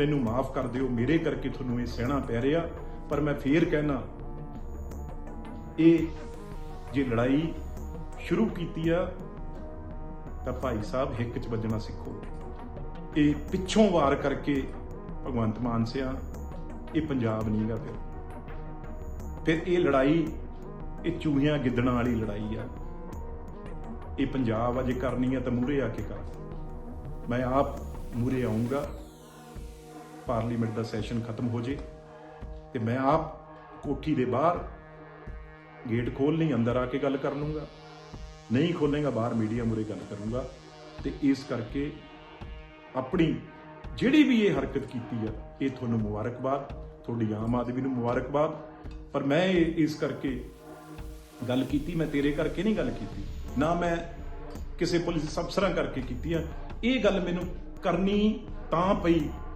ਮੈਨੂੰ ਮਾਫ ਕਰ ਦਿਓ, ਮੇਰੇ ਕਰਕੇ ਤੁਹਾਨੂੰ ਇਹ ਸਹਿਣਾ ਪੈ ਰਿਹਾ, ਪਰ ਮੈਂ ਫੇਰ ਕਹਿਣਾ, ਇਹ ਜੇ ਲੜਾਈ ਸ਼ੁਰੂ ਕੀਤੀ ਆ, ਤਾਂ ਭਾਈ ਸਾਹਿਬ ਹਿੱਕ ਚ ਵੱਜਣਾ ਸਿੱਖੋ। ਇਹ ਪਿੱਛੋਂ ਵਾਰ ਕਰਕੇ ਭਗਵੰਤ ਮਾਨ ਸਿਆ, ਇਹ ਪੰਜਾਬ ਨਹੀਂਗਾ ਫਿਰ। ਫਿਰ ਇਹ ਲੜਾਈ, ਇਹ ਚੂਹਿਆਂ ਗਿੱਦੜਾਂ ਵਾਲੀ ਲੜਾਈ ਆ। ਇਹ ਪੰਜਾਬ ਅਜੇ ਕਰਨੀ ਆ ਤਾਂ ਮੂਰੇ ਆ ਕੇ ਕਰ। ਮੈਂ ਆਪ ਮੂਰੇ ਆਉਂਗਾ ਪਾਰਲੀਮੈਂਟ ਦਾ ਸੈਸ਼ਨ ਖਤਮ ਹੋ ਜੇ ਤੇ ਮੈਂ ਆਪ ਕੋਠੀ ਦੇ ਬਾਹਰ ਗੇਟ ਖੋਲ ਨਹੀਂ ਅੰਦਰ ਆ ਕੇ ਗੱਲ ਕਰ ਲੂੰਗਾ। ਨਹੀਂ ਖੋਲੇਗਾ ਬਾਹਰ ਮੀਡੀਆ ਮੂਰੇ ਗੱਲ ਕਰੂੰਗਾ। ਤੇ ਇਸ ਕਰਕੇ ਆਪਣੀ ਜਿਹੜੀ ਵੀ ਇਹ ਹਰਕਤ ਕੀਤੀ ਆ, ਇਹ ਤੁਹਾਨੂੰ ਮੁਬਾਰਕਬਾਦ, ਤੁਹਾਡੀ ਆਮ ਆਦਮੀ ਨੂੰ ਮੁਬਾਰਕਬਾਦ। ਪਰ ਮੈਂ ਇਹ ਇਸ ਕਰਕੇ ਗੱਲ ਕੀਤੀ, ਮੈਂ ਤੇਰੇ ਕਰਕੇ ਨਹੀਂ ਗੱਲ ਕੀਤੀ। ਨਾ ਮੈਂ ਕਿਸੇ ਪੁਲਿਸ ਅਫਸਰਾਂ ਕਰਕੇ ਕੀਤੀ ਆ। ਇਹ ਗੱਲ ਮੈਨੂੰ ਕਰਨੀ ਤਾਂ ਪਈ